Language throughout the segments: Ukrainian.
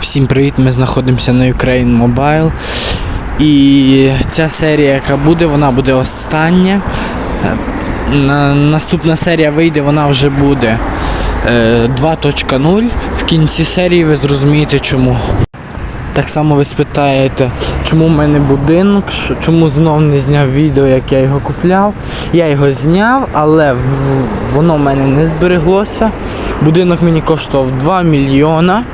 Всім привіт! Ми знаходимося на Ukraine Mobile. І ця серія, яка буде, вона буде остання. Е, На, наступна серія вийде, вона вже буде е, 2.0. В кінці серії ви зрозумієте чому. Так само ви спитаєте, чому в мене будинок, чому знов не зняв відео, як я його купляв. Я його зняв, але воно в мене не збереглося. Будинок мені коштував 2 мільйона.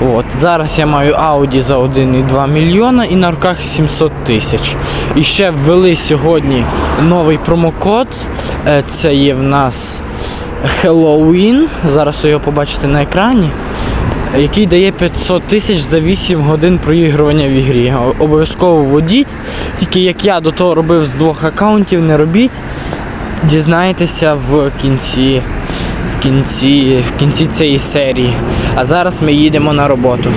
От, зараз я маю Audi за 1,2 мільйона і на руках 700 тисяч. І ще ввели сьогодні новий промокод. Е, Це є в нас Halloween. Зараз ви його побачите на екрані який дає 500 тисяч за 8 годин проігрування в ігрі. Обов'язково вводіть. Тільки як я до того робив з двох аккаунтів, не робіть. Дізнаєтеся в кінці, кінці, в кінці цієї серії. А зараз ми їдемо на роботу.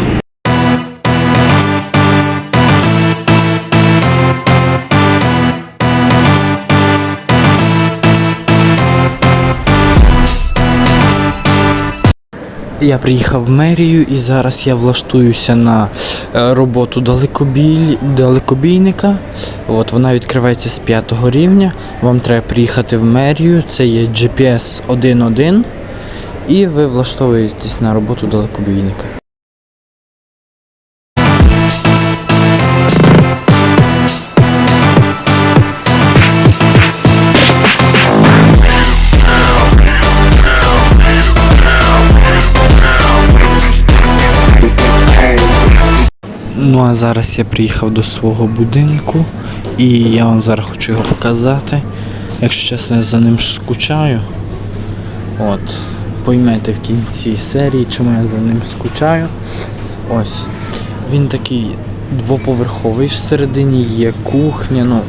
Я приїхав в мерію і зараз я влаштуюся на е, роботу далекобій... далекобійника. От вона відкривається з п'ятого рівня. Вам треба приїхати в мерію. Це є GPS 1.1 і ви влаштовуєтесь на роботу далекобійника. Ну а зараз я приїхав до свого будинку і я вам зараз хочу його показати. Якщо чесно, я за ним скучаю. От, поймете в кінці серії, чому я за ним скучаю. Ось. Він такий двоповерховий всередині є кухня. Ну,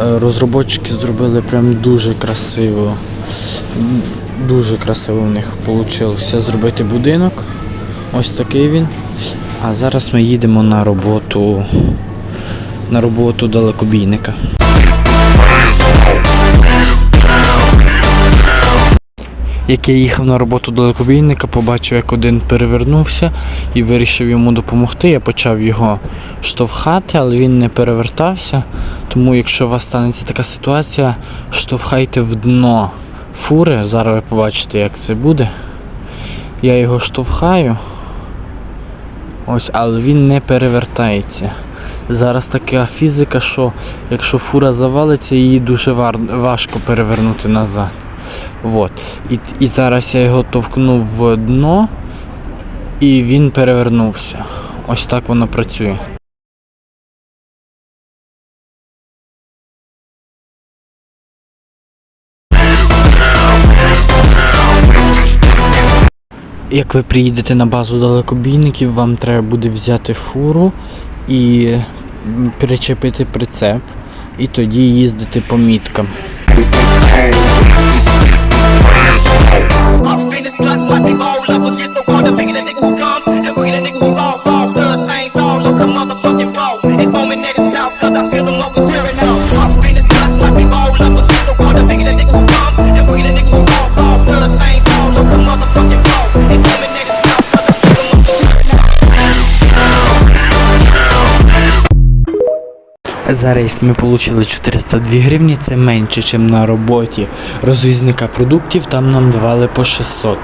е, розробочики зробили прям дуже красиво. Дуже красиво у них вийшло зробити будинок. Ось такий він. А зараз ми їдемо на роботу на роботу далекобійника. Як я їхав на роботу далекобійника, побачив, як один перевернувся і вирішив йому допомогти. Я почав його штовхати, але він не перевертався. Тому, якщо у вас станеться така ситуація, штовхайте в дно фури. Зараз ви побачите, як це буде. Я його штовхаю. Ось, але він не перевертається. Зараз така фізика, що якщо фура завалиться, її дуже важко перевернути назад. Вот. І, і зараз я його товкнув в дно, і він перевернувся. Ось так воно працює. Як ви приїдете на базу далекобійників, вам треба буде взяти фуру і перечепити прицеп, і тоді їздити по міткам. За рейс ми отримали 402 гривні, це менше, ніж на роботі розвізника продуктів, там нам давали по 600.